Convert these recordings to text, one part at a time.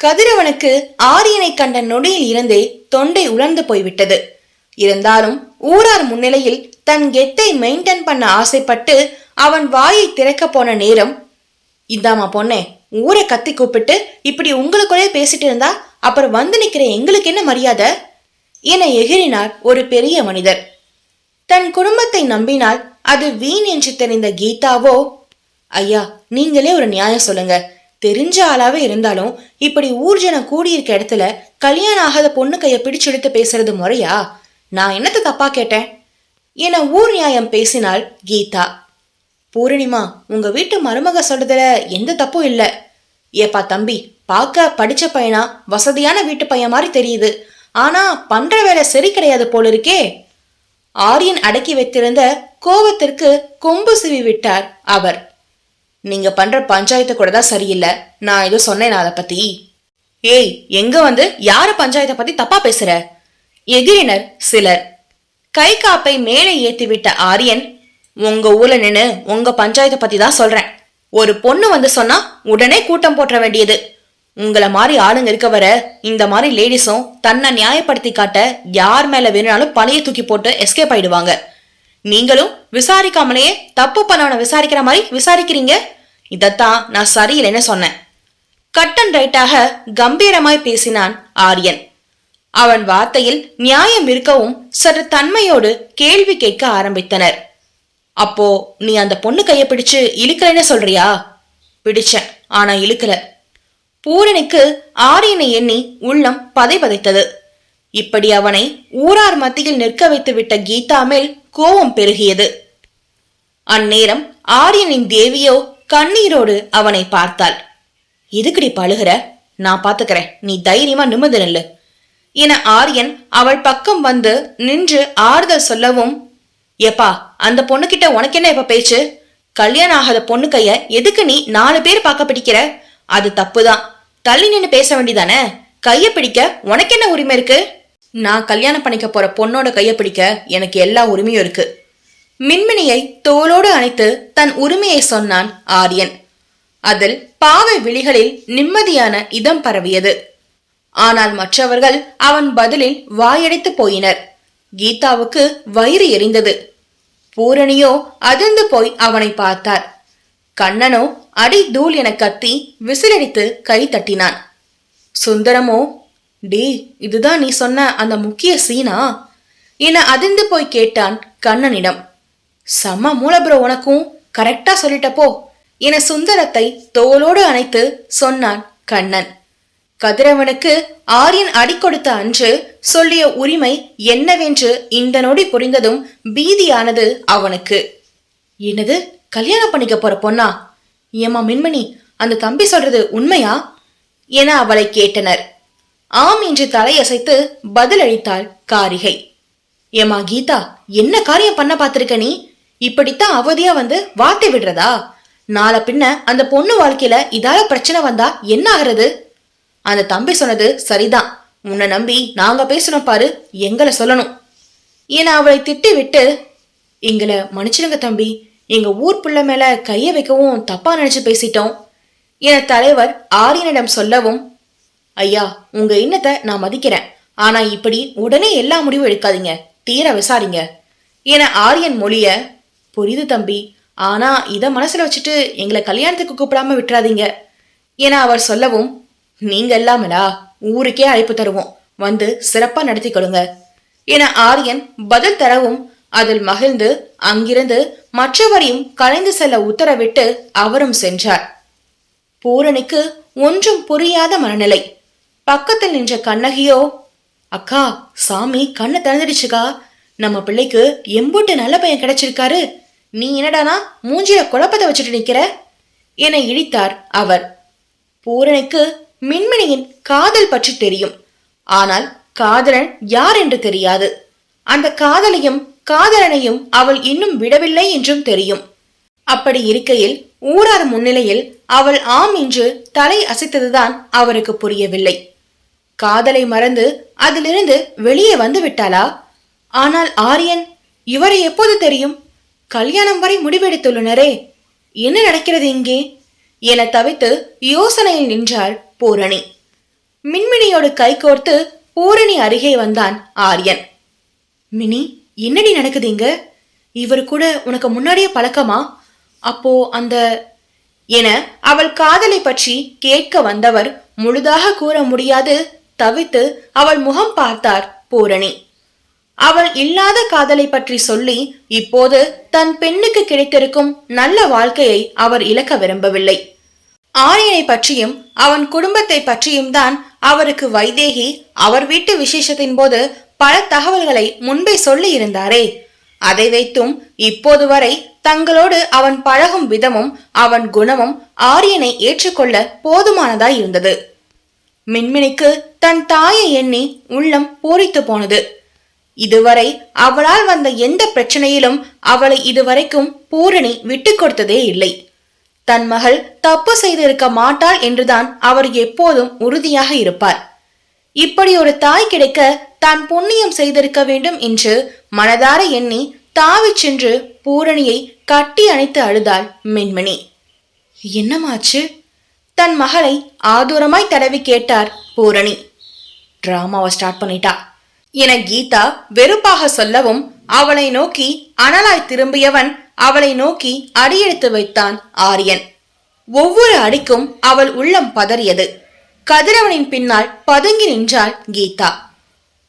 கதிரவனுக்கு ஆரியனை கண்ட நொடியில் இருந்தே தொண்டை உலர்ந்து போய்விட்டது. இருந்தாலும் ஊரார் முன்னிலையில் தன் கெத்தை மெயின்டைன் பண்ண ஆசைப்பட்டு அவன் வாயை திறக்க போன நேரம் இந்தாமா பொண்ணே ஊரை கத்தி கூப்பிட்டு இப்படி உங்களுக்குள்ளே பேசிட்டு இருந்தா அப்புறம் வந்து நிக்கிற எங்களுக்கு என்ன மரியாதை? என எகிறினார் ஒரு பெரிய மனிதர். தன் குடும்பத்தை நம்பினால் அது வீண் என்று தெரிந்த கீதாவோ ஐயா நீங்களே ஒரு நியாயம் சொல்லுங்க. தெரிஞ்ச ஆளாவே இருந்தாலும் இப்படி ஊர்ஜனம் கூடியிருக்க இடத்துல கல்யாணம் ஆகாத பொண்ணு கையை பிடிச்செடுத்து பேசுறது முறையா? நான் என்னத்த தப்பா கேட்டேன்? என ஊர் நியாயம் பேசினாள் கீதா. பூரணிமா உங்க வீட்டு மருமக சொல்றதுல எந்த தப்பும் இல்லை. ஏப்பா தம்பி பார்க்க படிச்ச பையனா வசதியான வீட்டு பையன் மாதிரி தெரியுது. ஆனா பண்ற வேலை சரி கிடையாது போல இருக்கே. ஆரியன் அடக்கி வைத்திருந்த கோபத்திற்கு கொம்பு சிவி விட்டார் அவர். நீங்க பண்ற பஞ்சாயத்து கூட தான் சரியில்லை. நான் ஏதோ சொன்னேன் அதை பத்தி. ஏய் எங்க வந்து யார பஞ்சாயத்தை பத்தி தப்பா பேசுற? எகிரினர் சிலர். கை காப்பை மேலே ஏத்திவிட்ட ஆரியன் உங்க ஊர்ல நின்னு உங்க பஞ்சாயத்தை பத்தி தான் சொல்றேன். ஒரு பொண்ணு வந்து சொன்னா உடனே கூட்டம் போற்ற வேண்டியது. உங்களை மாதிரி ஆளுங்க இருக்க வர இந்த மாதிரி லேடிஸும் தன்னை நியாயப்படுத்தி காட்ட யார் மேல வேணும்னாலும் பழைய தூக்கி போட்டு எஸ்கேப் ஆயிடுவாங்க. நீங்களும் விசாரிக்காமலேயே தப்பு பண்ணவனை விசாரிக்கிற மாதிரி விசாரிக்கிறீங்க? இதைத்தான் நான் சரியில்லைன்னு சொன்னேன். கட் அண்ட் ரைட்டாக கம்பீரமாய் பேசினான் ஆரியன். அவன் வார்த்தையில் நியாயம் இருக்கவும் சற்று தன்மையோடு கேள்வி கேட்க ஆரம்பித்தனர். அப்போ நீ அந்த பொண்ணு கைய பிடிச்சு இழுக்கலைன்னு சொல்றியா? பிடிச்சேன் ஆனா இழுக்கல. பூரணிக்கு ஆரியனை எண்ணி உள்ளம் பதை பதைத்தது இப்படி அவனை ஊரார் மத்தியில் நிற்க வைத்துவிட்ட கீதா மேல் கோபம் பெருகியது. அந்நேரம் ஆரியனின் தேவியோ கண்ணீரோடு அவனை பார்த்தாள். எதுக்குடி பழுகிற? நான் பாத்துக்கிறேன். நீ தைரியமா நிமிர்ந்து நில்லு என ஆரியன் அவள் பக்கம் வந்து நின்று ஆறுதல் சொல்லவும் எப்பா அந்த பொண்ணுகிட்ட உனக்கு என்ன இப்ப பேச்சு? கல்யாணம் ஆகாத பொண்ணு கைய எதுக்கு நீ நாலு பேர் பார்க்க பிடிக்கிற? அது தப்புதான். தள்ளி நின்று பேச வேண்டிதானே? கைய பிடிக்க உனக்கு என்ன உரிமை இருக்கு? நான் கல்யாணம் பண்ணிக்க போற பொண்ணோட கையை பிடிக்க எனக்கு எல்லா உரிமையும் இருக்கு. மின்மினியை தோளோடு அணைத்து தன் உரிமையை சொன்னான் ஆரியன். அதில் பாவை விழிகளில் நிம்மதியான இதம் பரவியது. ஆனால் மற்றவர்கள் அவன் பதிலில் வாயடைத்து போயினர். கீதாவுக்கு வயிறு எரிந்தது. பூரணியோ அதிர்ந்து போய் அவனை பார்த்தார். கண்ணனோ அடி தூள் என கத்தி விசிலடித்து கை தட்டினான். சுந்தரமோ டே இதுதான் நீ சொன்ன அந்த முக்கிய சீனா? என அதிர்ந்து போய் கேட்டான் கண்ணனிடம். செம்ம மூலபுர உனக்கும். கரெக்டா சொல்லிட்டப்போ. என சுந்தரத்தை தோளோடு அணைத்து சொன்னான் கண்ணன். கதிரவனுக்கு ஆரியன் அடி கொடுத்த அன்று சொல்லிய உரிமை என்னவென்று இந்த நொடி புரிந்ததும் பீதியானது அவனுக்கு. என்னது? கல்யாணம் பண்ணிக்க போற பொண்ணா? ஏமா மின்மணி அந்த தம்பி சொல்றது உண்மையா? என அவளை கேட்டனர். ஆம் என்று தலையசைத்து பதிலளித்தாள் காரிகை. ஏமா கீதா என்ன காரியம் பண்ண பார்த்திருக்க நீ? இப்படித்தான் அவதியா வந்து வார்த்தை விடுறதா? நாளை பின்ன அந்த பொண்ணு வாழ்க்கையில இதால பிரச்சனை வந்தா என்ன ஆகுறது? அந்த தம்பி சொன்னது சரிதான். உன்னை நம்பி நாங்க பேசணும் பாரு எங்களை சொல்லணும். என அவளை திட்டி விட்டு எங்களை மன்னிச்சிடுங்க தம்பி எங்க ஊர் புள்ள மேல கைய வைக்கவும் தப்பா நினைச்சு பேசிட்டோம். என தலைவர் ஆரியனிடம் சொல்லவும் ஐயா உங்க எண்ணத்தை நான் மதிக்கிறேன். ஆனா இப்படி உடனே எல்லா முடிவும் எடுக்காதீங்க. தீர விசாரிங்க. என ஆரியன் மொழிய புரியுது தம்பி. ஆனா இதை மனசுல வச்சுட்டு எங்களை கல்யாணத்துக்கு கூப்பிடாம விட்டுறாதீங்க. என அவர் சொல்லவும் நீங்க இல்லாமலா ஊருக்கே அழைப்பு தருவோம். வந்து சிறப்பா நடத்தி கொடுங்க என ஆரியன் பதில் தரவும் அதில் மகிழ்ந்து அங்கிருந்து மற்றவரையும் கலைந்து செல்ல உத்தரவிட்டு அவரும் சென்றார். பூரணிக்கு ஒன்றும் புரியாத மனநிலை. பக்கத்தில் நின்ற கண்ணகியோ அக்கா சாமி கண்ணை திறந்துடுச்சுக்கா. நம்ம பிள்ளைக்கு எம்பூட்டு நல்ல பையன் கிடைச்சிருக்காரு. நீ என்னடானா மூஞ்சில குழப்பத்தை வச்சுட்டு நிக்கிற? என இழித்தார் அவர். பூரணிக்கு மின்மினியின் காதல் பற்றி தெரியும். ஆனால் காதலன் யார் என்று தெரியாது. அந்த காதலையும் காதலனையும் அவள் இன்னும் விடவில்லை என்றும் தெரியும். அப்படி இருக்கையில் ஊரார் முன்னிலையில் அவள் ஆம் என்று தலை அசைத்ததுதான் அவருக்கு புரியவில்லை. காதலை மறந்து அதிலிருந்து வெளியே வந்து விட்டாளா? ஆனால் ஆரியன் இவரை எப்போது தெரியும்? கல்யாணம் வரை முடிவெடுத்துள்ளனரே என்ன நடக்கிறது இங்கே? என தவித்து யோசனையில் நின்றாள் பூரணி. மின்மினியோடு கைகோர்த்து பூரணி அருகே வந்தான் ஆரியன். மினி என்னடி நடக்குதுங்க இவர் கூட உனக்கு முன்னாடியே பழக்கமா? அப்போ அந்த என அவள் காதலை பற்றி கேட்க வந்தவர் முழுதாக கூற முடியாது தவித்து அவள் முகம் பார்த்தார் பூரணி. அவள் இல்லாத காதலை பற்றி சொல்லி இப்போது தன் பெண்ணுக்கு கிடைத்திருக்கும் நல்ல வாழ்க்கையை அவர் இழக்க விரும்பவில்லை. ஆரியனை பற்றியும் அவன் குடும்பத்தை பற்றியும் தான் அவருக்கு வைதேகி அவர் வீட்டு விசேஷத்தின் போது பல தகவல்களை முன்பே சொல்லி இருந்தாரே அதை வைத்தும் இப்போது வரை தங்களோடு அவன் பழகும் விதமும் அவன் குணமும் ஆரியனை ஏற்றுக்கொள்ள போதுமானதாய் இருந்தது. மின்மினிக்கு தன் தாயை எண்ணி உள்ளம் பூரித்து போனது. இதுவரை அவளால் வந்த எந்த பிரச்சனையிலும் அவளை இதுவரைக்கும் பூரணி விட்டு கொடுத்ததே இல்லை. தன் மகள் தப்பு செய்திருக்க மாட்டாள் என்றுதான் அவர் எப்போதும் உறுதியாக இருப்பார். இப்படி ஒரு தாய் கிடைக்க தான் புண்ணியம் செய்திருக்க வேண்டும் என்று மனதார எண்ணி தாவிச் சென்று பூரணியை கட்டி அணைத்து அழுதாள் மென்மணி. என்னமாச்சு? தன் மகளை ஆதூரமாய் தடவி கேட்டார் பூரணி. டிராமாவை ஸ்டார்ட் பண்ணிட்டா. என கீதா வெறுப்பாக சொல்லவும் அவளை நோக்கி அனலாய் திரும்பியவன் அவளை நோக்கி அடியெடுத்து வைத்தான் ஆரியன். ஒவ்வொரு அடிக்கும் அவள் உள்ளம் பதறியது. கதிரவனின் பின்னால் பதுங்கி நின்றாள் கீதா.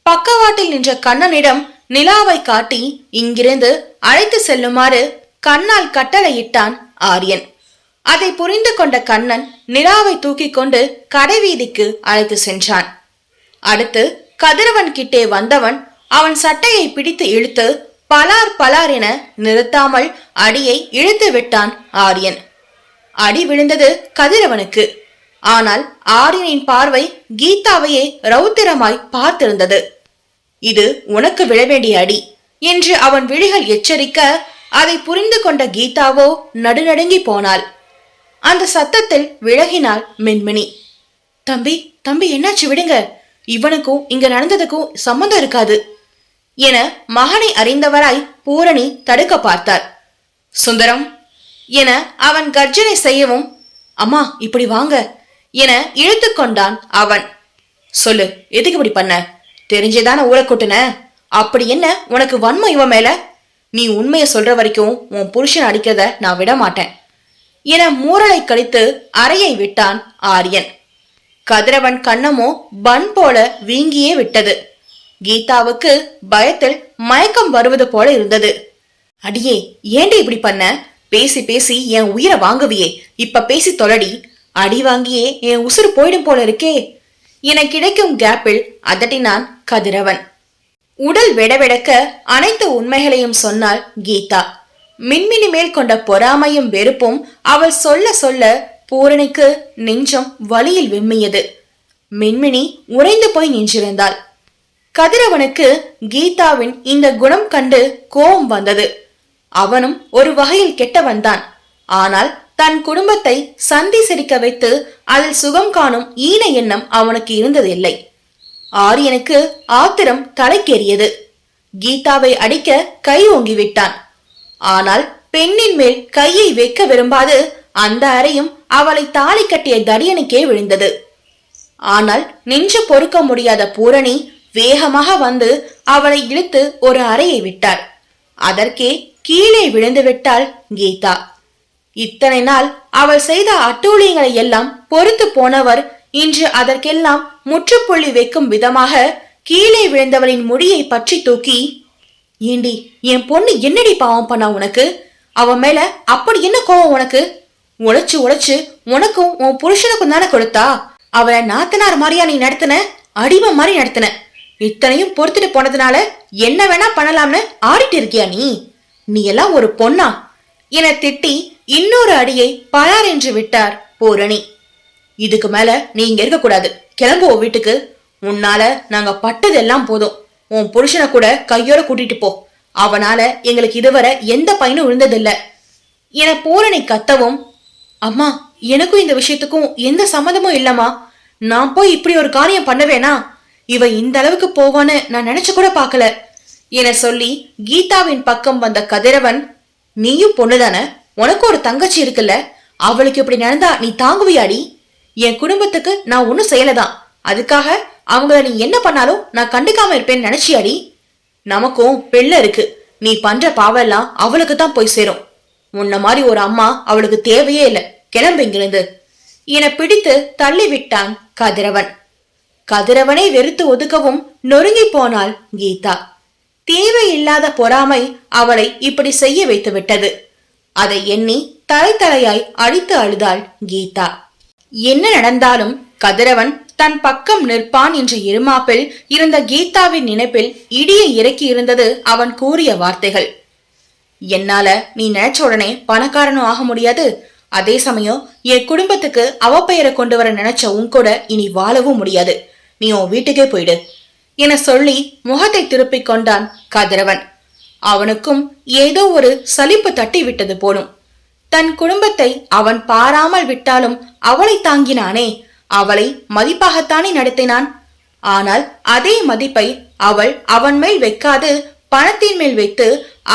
பக்கவாட்டில் நின்ற கண்ணனிடம் நிலாவை காட்டி இங்கிருந்து அழைத்து செல்லுமாறு கண்ணால் கட்டளையிட்டான் ஆரியன். அதை புரிந்து கொண்ட கண்ணன் நிலாவை தூக்கி கொண்டு கடைவீதிக்கு அழைத்து சென்றான். அடுத்து கதிரவன் கிட்டே வந்தவன் அவன் சட்டையை பிடித்து இழுத்து பலார் பலார் என நிறுத்தாமல் அடியை இழுத்து விட்டான் ஆரியன். அடி விழுந்தது கதிரவனுக்கு. ஆனால் ஆரியனின் பார்வை கீதாவையே ரௌத்திரமாய் பார்த்திருந்தது. இது உனக்கு விழ வேண்டிய அடி என்று அவன் விழிகள் எச்சரிக்க அதை புரிந்து கொண்ட கீதாவோ நடுநடுங்கி போனாள். அந்த சத்தத்தில் விலகினாள் மென்மினி. தம்பி தம்பி என்னாச்சு விடுங்க. இவனுக்கும் இங்க நடந்ததுக்கும் சம்மந்தம் இருக்காது என மகனை அறிந்தவராய் பூரணி தடுக்க பார்த்தார். சுந்தரம் என அவன் கர்ஜனை செய்யவும் அம்மா இப்படி வாங்க என இழுத்து கொண்டான் அவன். சொல்லு எதுக்கு இப்படி பண்ண? தெரிஞ்சேதான ஊரை கொட்டுன? அப்படி என்ன? உனக்கு வன்மை இவன் மேல? நீ உண்மையை சொல்ற வரைக்கும் உன் புருஷன் அடிக்கிறத நான் விட மாட்டேன். என மூரலை கழித்து அறையை விட்டான் ஆரியன். கதிரவன் கண்ணமோ பன் போல வீங்கியே விட்டது. கீதாவுக்கு பயத்தில் மயக்கம் வருவது போல இருந்தது. அடியே ஏண்டி இப்படி பண்ண? பேசி பேசி என் உயிரை வாங்குவியே. இப்ப பேசி தொலடி. அடி வாங்கியே என் உசுறு போயிடும் போல இருக்கே. என கிடைக்கும் கேப்பில் அதட்டினான் கதிரவன். உடல் வெடவெடக்க அனைத்து உண்மைகளையும் சொன்னாள் கீதா. மின்மினி மேல் கொண்ட பொறாமையும் வெறுப்பும் அவள் சொல்ல சொல்ல பூரணிக்கு நெஞ்சம் வலியில் விம்மியது. மின்மினி உறைந்து போய் நின்றிருந்தாள். கதிரவனுக்கு கீதாவின் இந்த குணம் கண்டு கோபம் வந்தது. அவனும் ஒரு வகையில் கெட்டவன்தான் ஆனால் தன் குடும்பத்தை சந்தி சிரிக்க வைத்து அதில் சுகம் காணும் ஈன எண்ணம் அவனுக்கு இருந்ததில்லை. ஆரியனுக்கு ஆத்திரம் தலைக்கேறியது. கீதாவை அடிக்க கை ஓங்கி விட்டான் ஆனால் பெண்ணின் மேல் கையை வைக்க விரும்பாது அந்த அறையும் அவளை தாலி கட்டிய தடியனுக்கே விழுந்தது. ஆனால் நெஞ்சு பொறுக்க முடியாத பூரணி வேகமாக வந்து அவளை இழுத்து ஒரு அறையை விட்டார் அதற்கே கீழே விழுந்து விட்டாள் கீதா. இத்தனை நாள் அவள் செய்த அட்டூழியங்களை எல்லாம் பொறுத்து போனவர் இன்று அதற்கெல்லாம் முற்றுப்புள்ளி வைக்கும் விதமாக கீழே விழுந்தவளின் முடியை பற்றி தூக்கி ஏண்டி என் பொண்ணு என்னடி பாவம் பண்ணா உனக்கு? அவன் மேல அப்படி என்ன கோவம் உனக்கு? உழைச்சு உழைச்சு உனக்கும் உன் புருஷனுக்கும் தானே கொடுத்தா? அவளை நாத்தனார் மாதிரியா நீ நடத்தின? அடிமை மாதிரி நடத்தின? இத்தனையும் பொறுத்துட்டு போனதுனால என்ன வேணா பண்ணலாம்னு ஆடிட்டு இருக்கியா நீ? நீ எல்லாம் ஒரு பொண்ணா? என திட்டி இன்னொரு அடியை பலார் என்று விட்டார் பூரணி. இதுக்கு மேல நீ இங்க இருக்க கூடாது கிளம்புவோம் வீட்டுக்கு. உன்னால நாங்க பட்டதெல்லாம் போதும். உன் புருஷனை கூட கையோட கூட்டிட்டு போ. அவனால எங்களுக்கு இதுவரை எந்த பயனும் விழுந்ததில்ல. என பூரணி கத்தவும் அம்மா எனக்கும் இந்த விஷயத்துக்கும் எந்த சம்மதமும் இல்லம்மா. நான் போய் இப்படி ஒரு காரியம் பண்ணவேனா? இவ இந்த அளவுக்கு போவான்னு நான் நினைச்சு கூட பார்க்கல. என சொல்லி கீதாவின் பக்கம் வந்த கதிரவன் நீயும் பொண்ணுதானே? உனக்கு ஒரு தங்கச்சி இருக்குல்ல. அவளுக்கு இப்படி நடந்தா நீ தாங்குவியாடி? என் குடும்பத்துக்கு நான் ஒன்னும் செய்யலதான். அதுக்காக அவங்கள நீ என்ன பண்ணாலும் நான் கண்டுக்காம இருப்பேன்னு நினைச்சியாடி? நமக்கும் பிள்ளை இருக்கு. நீ பண்ற பாவெல்லாம் அவளுக்கு தான் போய் சேரும். உன்ன மாதிரி ஒரு அம்மா அவளுக்கு தேவையே இல்லை. கிளம்பு இங்கிருந்து. என பிடித்து தள்ளி விட்டான் கதிரவன். கதிரவனை வெறுத்து ஒதுக்கவும் நொறுங்கி போனாள் கீதா. தேவையில்லாத பொறாமை அவளை இப்படி செய்ய வைத்து விட்டது. அதை எண்ணி தலை தலையாய் அழித்து அழுதாள் கீதா. என்ன நடந்தாலும் கதிரவன் தன் பக்கம் நிற்பான் என்ற இருமாப்பில் இருந்த கீதாவின் நினைப்பில் இடியை இறக்கி இருந்தது அவன் கூறிய வார்த்தைகள். என்னால நீ நினைச்ச உடனே பணக்காரனும் ஆக முடியாது. அதே சமயம் என் குடும்பத்துக்கு அவப்பெயரை கொண்டு வர நினைச்ச உன் கூட இனி வாழவும் முடியாது. நீ உன் வீட்டுக்கே போயிடு என சொல்லி முகத்தை திருப்பிக் கொண்டான் கதிரவன். அவனுக்கும் ஏதோ ஒரு சலிப்பு தட்டி விட்டது போலும். தன் குடும்பத்தை அவன் பாராமல் விட்டாலும் அவளை தாங்கினானே அவளை மதிப்பாகத்தானே நடத்தினான். ஆனால் அதே மதிப்பை அவள் அவன் மேல் வைக்காது பணத்தின் மேல் வைத்து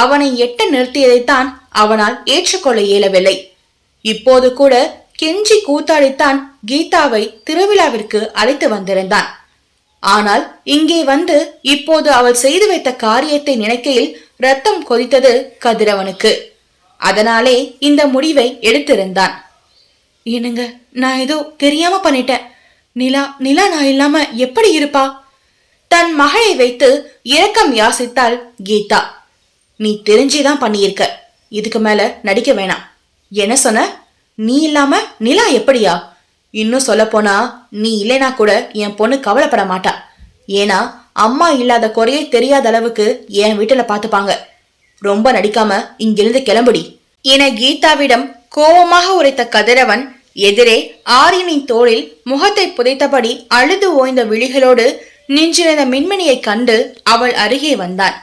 அவனை எட்ட நிறுத்தியதைத்தான் அவனால் ஏற்றுக்கொள்ள இயலவில்லை. இப்போது கூட கெஞ்சி கூத்தாடித்தான் கீதாவை திருவிழாவிற்கு அழைத்து வந்திருந்தான். ஆனால் இங்கே வந்து இப்போது அவள் செய்து வைத்த காரியத்தை நினைக்கையில் ரத்தம் கொதித்தது கதிரவனுக்கு. அதனாலே இந்த முடிவை எடுத்திருந்தான். என்னங்க நான் ஏதோ தெரியாம பண்ணிட்டேன். நிலா நிலா நான் இல்லாம எப்படி இருப்பா? தன் மகளை வைத்து இரக்கம் யாசித்தாள் கீதா. நீ தெரிஞ்சுதான் பண்ணியிருக்க. இதுக்கு மேல நடிக்க வேணாம். என்ன சொன்ன? நீ இல்லாம நிலா எப்படியா? இன்னும் சொல்ல போனா நீ இல்லைனா கூட என் பொண்ணு கவலைப்பட மாட்டா. ஏன்னா அம்மா இல்லாத குறையே தெரியாத அளவுக்கு என் வீட்டுல பாத்துப்பாங்க. ரொம்ப நடிக்காம இங்கிருந்து கிளம்புடி. என கீதாவிடம் கோபமாக உரைத்த கதிரவன் எதிரே ஆரியனின் தோளில் முகத்தை புதைத்தபடி அழுது ஓய்ந்த விழிகளோடு நின்றிருந்த மின்மினியை கண்டு அவள் அருகே வந்தான்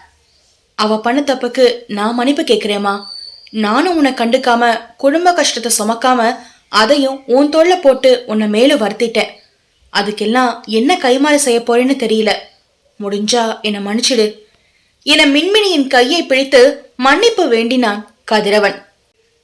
அவ பண்ண தப்புக்கு நான் மன்னிப்பு கேட்கிறேமா நானும் உன்னை கண்டுக்காம குடும்ப கஷ்டத்தை சுமக்காம அதையும் உன் தோல்ல போட்டு உன்னை மேலும் வருத்திட்டேன். அதுக்கெல்லாம் என்ன கைமாறு செய்ய போறேன்னு தெரியல. முடிஞ்சா என்னை மன்னிச்சிடு. என மின்மினியின் கையை பிடித்து மன்னிப்பு வேண்டினான் கதிரவன்.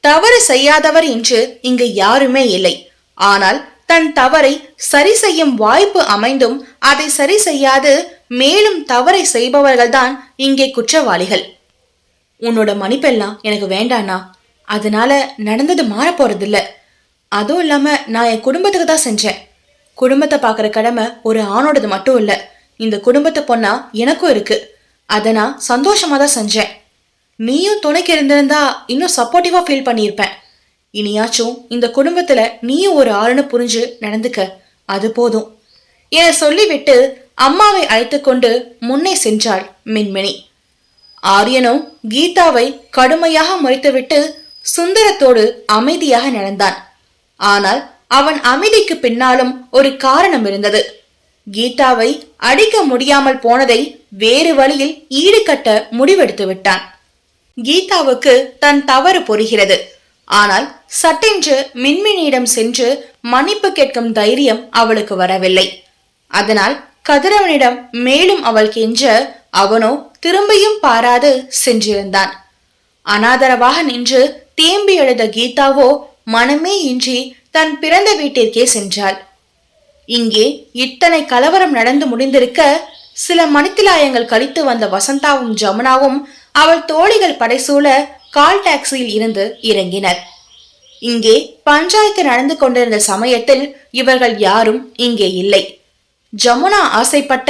தவறு செய்யாதவர் என்று இங்கு யாருமே இல்லை. ஆனால் தன் தவறை சரி செய்யும் வாய்ப்பு அமைந்தும் அதை சரி செய்யாது மேலும் தவறை செய்பவர்கள்தான் இங்கே குற்றவாளிகள். உன்னோட மன்னிப்பெல்லாம் எனக்கு வேண்டாண்ணா. அதனால நடந்தது மாறப்போறதில்ல. அதுவும் இல்லாம நான் என் குடும்பத்துக்கு தான் செஞ்சேன் குடும்பத்தை பார்க்குற கடமை ஒரு ஆணோடது மட்டும் இல்லை. இந்த குடும்பத்தை பொண்ணா எனக்கும் இருக்கு. அதை நான் சந்தோஷமா தான் செஞ்சேன் நீயும் துணைக்கு இருந்திருந்தா இன்னும் சப்போர்ட்டிவா ஃபீல் பண்ணியிருப்பேன். இனியாச்சும் இந்த குடும்பத்துல நீயும் ஒரு ஆளுன்னு புரிஞ்சு நடந்துக்க. அது போதும். என சொல்லிவிட்டு அம்மாவை அழைத்துக்கொண்டு முன்னே சென்றாள் மின்மினி. ஆரியனும் கீதாவை கடுமையாக முறைத்துவிட்டு சுந்தரத்தோடு அமைதியாக நடந்தான். ஆனால் அவன் அமைதிக்கு பின்னாலும் ஒரு காரணம் இருந்தது. கீதாவை அடிக்க முடியாமல் போனதை வேறு வழியில் ஈடுகட்ட முடிவெடுத்து விட்டான் கீதாவுக்கு தன் தவறு புரிகிறது. ஆனால் சட்டென்று மின்மினியிடம் சென்று மன்னிப்பு கேட்கும் தைரியம் அவளுக்கு வரவில்லை. அதனால் கதிரவனிடம் மேலும் அவள் கெஞ்ச அவனோ திரும்பியும் பாராது சென்றிருந்தான். அனாதரவாக நின்று தேம்பி எழுத கீதாவோ மனமே இன்றி தன் பிறந்த வீட்டிற்கே சென்றாள். இங்கே இத்தனை கலவரம் நடந்து முடிந்திருக்க சில மணித்திலாயங்கள் கழித்து வந்த வசந்தாவும் ஜமுனாவும் அவள் தோழிகள் படைசூழ கால் டாக்ஸியில் இருந்து இறங்கினர். இங்கே பஞ்சாயத்து நடந்து கொண்டிருந்த சமயத்தில் இவர்கள் யாரும் இங்கே இல்லை. ஜமுனா ஆசைப்பட்ட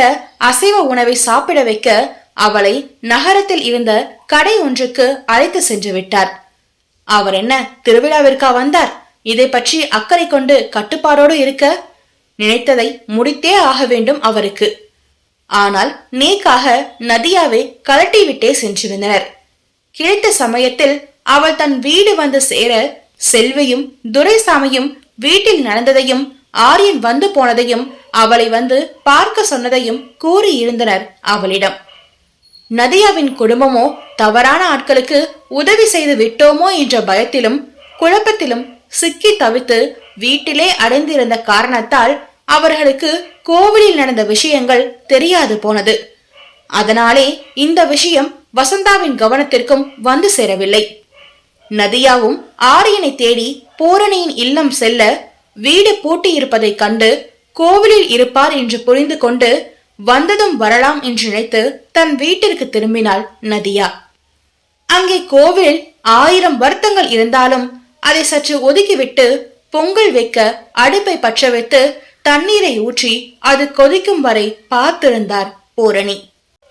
அசைவ உணவை சாப்பிட வைக்க அவளை நகரத்தில் இருந்த கடை ஒன்றுக்கு அழைத்து சென்று விட்டார். அவர் என்ன திருவிழாவிற்கா வந்தார்? இதை பற்றி அக்கறை கொண்டு கட்டுப்பாடோடு இருக்க நினைத்ததை முடித்தே ஆக வேண்டும் அவருக்கு. ஆனால் நேக்காக நதியாவை கலட்டிவிட்டே சென்றிருந்தனர். கிடைத்த சமயத்தில் அவள் தன் வீடு வந்து சேர செல்வியும் துரைசாமியும் வீட்டில் நடந்ததையும் ஆரியன் வந்து போனதையும் அவளை வந்து பார்க்க சொன்னதையும் கூறியிருந்தனர் அவளிடம். நதியாவின் குடும்பமோ தவறான ஆட்களுக்கு உதவி செய்து விட்டோமோ என்ற பயத்திலும் குழப்பத்திலும் சிக்கி தவித்து வீட்டிலே அடைந்திருந்த காரணத்தால் அவர்களுக்கு கோவிலில் நடந்த விஷயங்கள் தெரியாது போனது. அதனாலே இந்த விஷயம் வசந்தாவின் கவனத்திற்கும் வந்து சேரவில்லை. நதியாவும் ஆரியனை தேடி பூரணியின் இல்லம் செல்ல வீடு பூட்டியிருப்பதைக் கண்டு கோவிலில் இருப்பார் என்று புரிந்து கொண்டு வந்ததும் வரலாம் என்று நினைத்து தன் வீட்டிற்கு திரும்பினாள் நதியா. அங்கே கோவிலில் ஆயிரம் வருத்தங்கள் இருந்தாலும் அதை சற்று ஒதுக்கிவிட்டு பொங்கல் வைக்க அடுப்பை பற்ற வைத்து தண்ணீரை ஊற்றி அது கொதிக்கும் வரை பார்த்திருந்தார் பூரணி.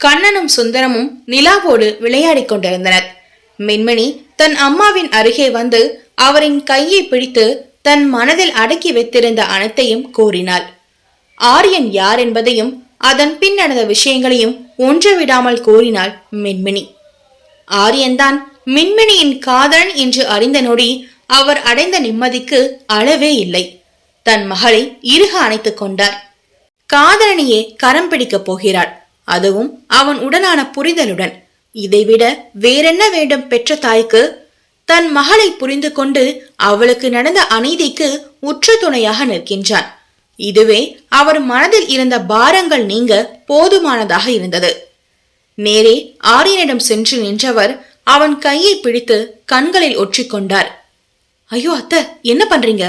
கண்ணனும் சுந்தரமும் நிலாவோடு விளையாடிக் கொண்டிருந்தனர். மின்மினி தன் அம்மாவின் அருகே வந்து அவரின் கையை பிடித்து தன் மனதில் அடக்கி வைத்திருந்த அனைத்தையும் கூறினாள். ஆரியன் யார் என்பதையும் அதன் பின் நடந்த விஷயங்களையும் ஒன்று விடாமல் கூறினாள் மின்மினி. ஆரியன்தான் மின்மினியின் காதலன் என்று அறிந்த நொடி அவர் அடைந்த நிம்மதிக்கு அளவே இல்லை. தன் மகளை இருக அணைத்துக் கொண்டார் காதலனையே கரம் பிடிக்கப் போகிறாள். அதுவும் அவன் உடனான புரிதலுடன். இதைவிட வேறென்ன வேண்டும் பெற்ற தாய்க்கு? தன் மகளை புரிந்து கொண்டு அவளுக்கு நடந்த அநீதிக்கு உற்ற துணையாக நிற்கின்றான். இதுவே அவர் மனதில் இருந்த பாரங்கள் நீங்க போதுமானதாக இருந்தது. நேரே ஆரியனிடம் சென்று நின்றவர் அவன் கையை பிடித்து கண்களில் ஒற்றிக்கொண்டார் ஐயோ அத்த என்ன பண்றீங்க?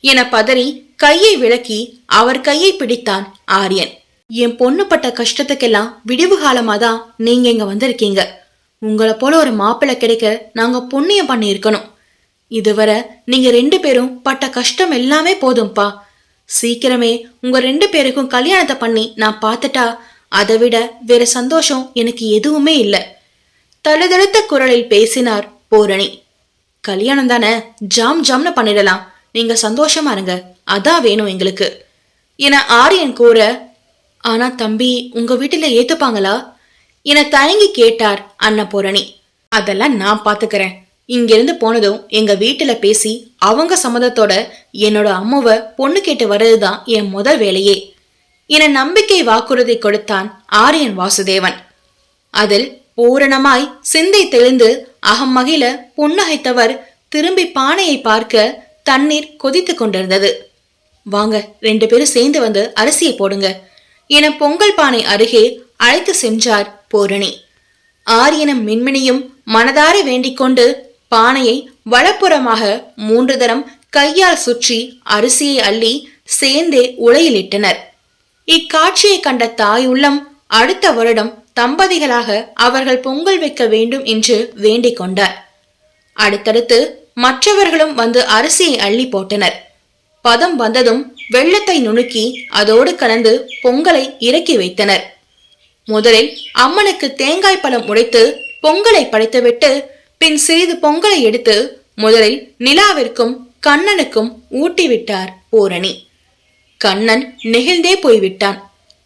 என பதறி கையை விலக்கி அவர் கையை பிடித்தான் ஆரியன். என் பொண்ணு பட்ட கஷ்டத்துக்கெல்லாம் விடிவு காலமா தான் நீங்க இங்க வந்திருக்கீங்க. உங்களை போல ஒரு மாப்பிள்ளை கிடைக்க நாங்க புண்ணியம் பண்ணி இருக்கணும் இதுவரை நீங்க ரெண்டு பேரும் பட்ட கஷ்டம் எல்லாமே போதும்பா. சீக்கிரமே உங்க ரெண்டு பேருக்கும் கல்யாணத்தை பண்ணி நான் பார்த்துட்டா அதை விட வேற சந்தோஷம் எனக்கு எதுவுமே இல்லை. தழுதழுத்த குரலில் பேசினார் பூரணி. கல்யாணம் தானே ஜாம் ஜாம்னு பண்ணிடலாம். நீங்க சந்தோஷமா இருங்க. அதான் வேணும் எங்களுக்கு. என ஆரியன் கூற ஆனா தம்பி உங்க வீட்டுல ஏத்துப்பாங்களா? என தயங்கி கேட்டார் அன்னபூரணி. அதெல்லாம் நான் பாத்துக்கிறேன். இங்கிருந்து போனதும் எங்க வீட்டுல பேசி அவங்க சம்மதத்தோட என்னோட அம்மாவை பொண்ணு கேட்டு வர்றதுதான் என் முதல் வேலையே. என நம்பிக்கை வாக்குறுதி கொடுத்தான் ஆரியன் வாசுதேவன். அதில் பூரணமாய் சிந்தை தெளிந்து அகம் மகிழ புன்னகைத்தவர் திரும்பி பானையை பார்க்க தண்ணீர் கொதித்து கொண்டிருந்தது. வாங்க ரெண்டு பேரும் சேர்ந்து வந்து அரிசியை போடுங்க. என பொங்கல் பானை அருகே அழைத்து சென்றார் பூரணி. ஆரியனும் மின்மினியும் மனதார வேண்டிக் கொண்டு பானையை வலப்புறமாக மூன்று தரம் கையால் சுற்றி அரிசியை அள்ளி சேர்ந்தே உலையிலிட்டனர். இக்காட்சியை கண்ட தாய் உள்ளம் அடுத்த வருடம் தம்பதிகளாக அவர்கள் பொங்கல் வைக்க வேண்டும் என்று வேண்டிக் கொண்டார். அடுத்தடுத்து மற்றவர்களும் வந்து அரிசியை அள்ளி போட்டனர். பதம் வந்ததும் வெள்ளத்தை நுணுக்கி அதோடு கலந்து பொங்கலை இறக்கி வைத்தனர். முதலில் அம்மனுக்கு தேங்காய் பழம் உடைத்து பொங்கலை படைத்துவிட்டு பின் சிறிது பொங்கலை எடுத்து முதலில் நிலாவிற்கும் கண்ணனுக்கும் ஊட்டிவிட்டார் பூரணி. கண்ணன் நெகிழ்ந்தே போய்விட்டான்.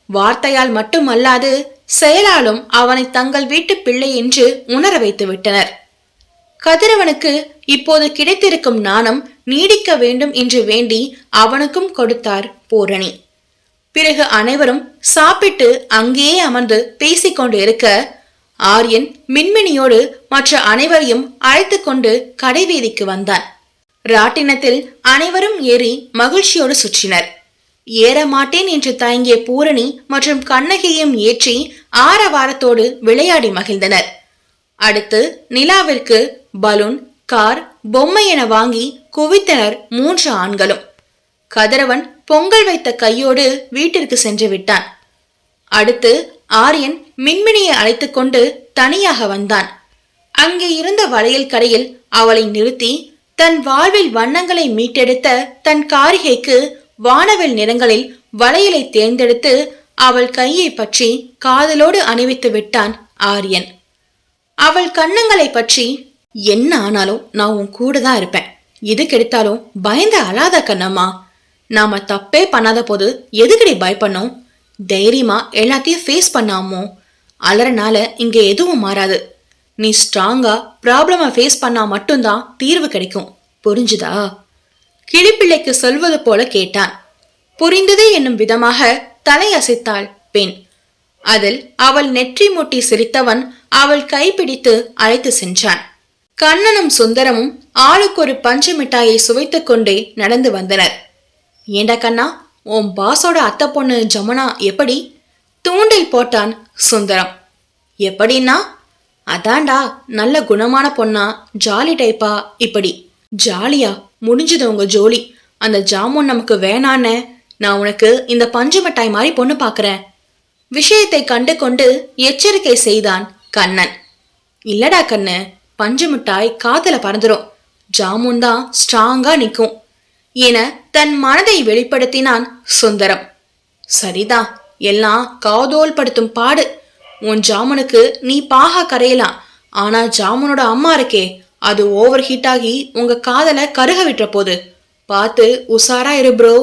வார்த்தையால் மட்டுமல்லாது செயலாலும் அவனை தங்கள் வீட்டு பிள்ளை என்று உணர வைத்து விட்டனர் கதிரவனுக்கு இப்போது கிடைத்திருக்கும் நாணம் நீடிக்க வேண்டும் என்று வேண்டி அவனுக்கும் கொடுத்தார் பூரணி. பிறகு அனைவரும் சாப்பிட்டு அங்கேயே அமர்ந்து பேசிக்கொண்டு இருக்க ஆரியன் மின்மினியோடு மற்ற அனைவரையும் அழைத்து கொண்டு கடைவீதிக்கு வந்தான். ராட்டினத்தில் அனைவரும் ஏறி மகிழ்ச்சியோடு சுற்றினர். ஏற மாட்டேன் என்று தயங்கிய பூரணி மற்றும் கண்ணகியையும் ஏற்றி ஆரவாரத்தோடு விளையாடி மகிழ்ந்தனர். அடுத்து நிலாவிற்கு பலூன் கார் பொம்மை என வாங்கி குவித்தனர் மூன்று ஆண்களும். கதிரவன் பொங்கல் வைத்த கையோடு வீட்டிற்கு சென்று விட்டான். அடுத்து ஆரியன் மின்மினியை அழைத்து கொண்டு தனியாக வந்தான். அங்கே இருந்த வளையல் கடையில் அவளை நிறுத்தி தன் வாழ்வில் வண்ணங்களை மீட்டெடுத்த தன் காரிகைக்கு வானவில் நிறங்களில் வளையலை தேர்ந்தெடுத்து அவள் கையை பற்றி காதலோடு அணிவித்து விட்டான் ஆரியன். அவள் கண்ணங்களை பற்றி என்ன ஆனாலும் நான் உன் கூட தான் இருப்பேன். எது கெடுத்தாலும் பயந்து அழாத கண்ணம்மா. நாம தப்பே பண்ணாத போது எதுக்கடி பயப்படணும்? தைரியமா எல்லாத்தையும் ஃபேஸ் பண்ணாமோ? அலறனால இங்க எதுவும் மாறாது. நீ ஸ்ட்ராங்கா ப்ராப்ளமை ஃபேஸ் பண்ணா மட்டும்தான் தீர்வு கிடைக்கும். புரிஞ்சுதா? கிளிப்பிள்ளைக்கு சொல்வது போல கேட்டான். புரிந்தது என்னும் விதமாக தலையசைத்தாள் பெண். அதில் அவள் நெற்றி முட்டி சிரித்தவன் அவள் கைப்பிடித்து அழைத்து சென்றான். கண்ணனும் சுந்தரமும் ஆளுக்கு ஒரு பஞ்சு மிட்டாயை சுவைத்துக் கொண்டே நடந்து வந்தனர். ஏண்டா கண்ணா உன் பாஸோட அத்தை பொண்ணு ஜமுனா எப்படி? தூண்டில் போட்டான் சுந்தரம். எப்படின்னா? அதான்டா நல்ல குணமான பொண்ணா ஜாலி டைப்பா இப்படி. ஜாலியா முடிஞ்சது உங்க ஜோலி. அந்த ஜாமுன் நமக்கு வேணான்னு. நான் உனக்கு இந்த பஞ்சு மிட்டாய் மாதிரி பொண்ணு பார்க்குறேன் விஷயத்தை கண்டு கொண்டு எச்சரிக்கை செய்தான் கண்ணன். இல்லடா கண்ணு பஞ்சு மிட்டாய் காத்துல பறந்துடும் ஜாமுன் தான் ஸ்ட்ராங்கா நிற்கும். என தன் மனதை வெளிப்படுத்தினான் சுந்தரம். சரிதான் எல்லாம் காதோல் படுத்தும் பாடு. உன் ஜாமுனுக்கு நீ பாகா கரையலாம். ஆனா ஜாமுனோட அம்மா இருக்கே அது ஓவர் ஹீட் ஆகி உங்க காதலை கருக விட்டுற போது பார்த்து உசாரா இரு ப்ரோ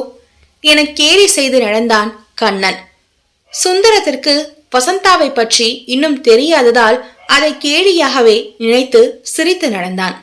என கேலி செய்து நடந்தான் கண்ணன். சுந்தரத்திற்கு வசந்தாவை பற்றி இன்னும் தெரியாததால் அதை கேலியாகவே நினைத்து சிரித்து நடந்தான்.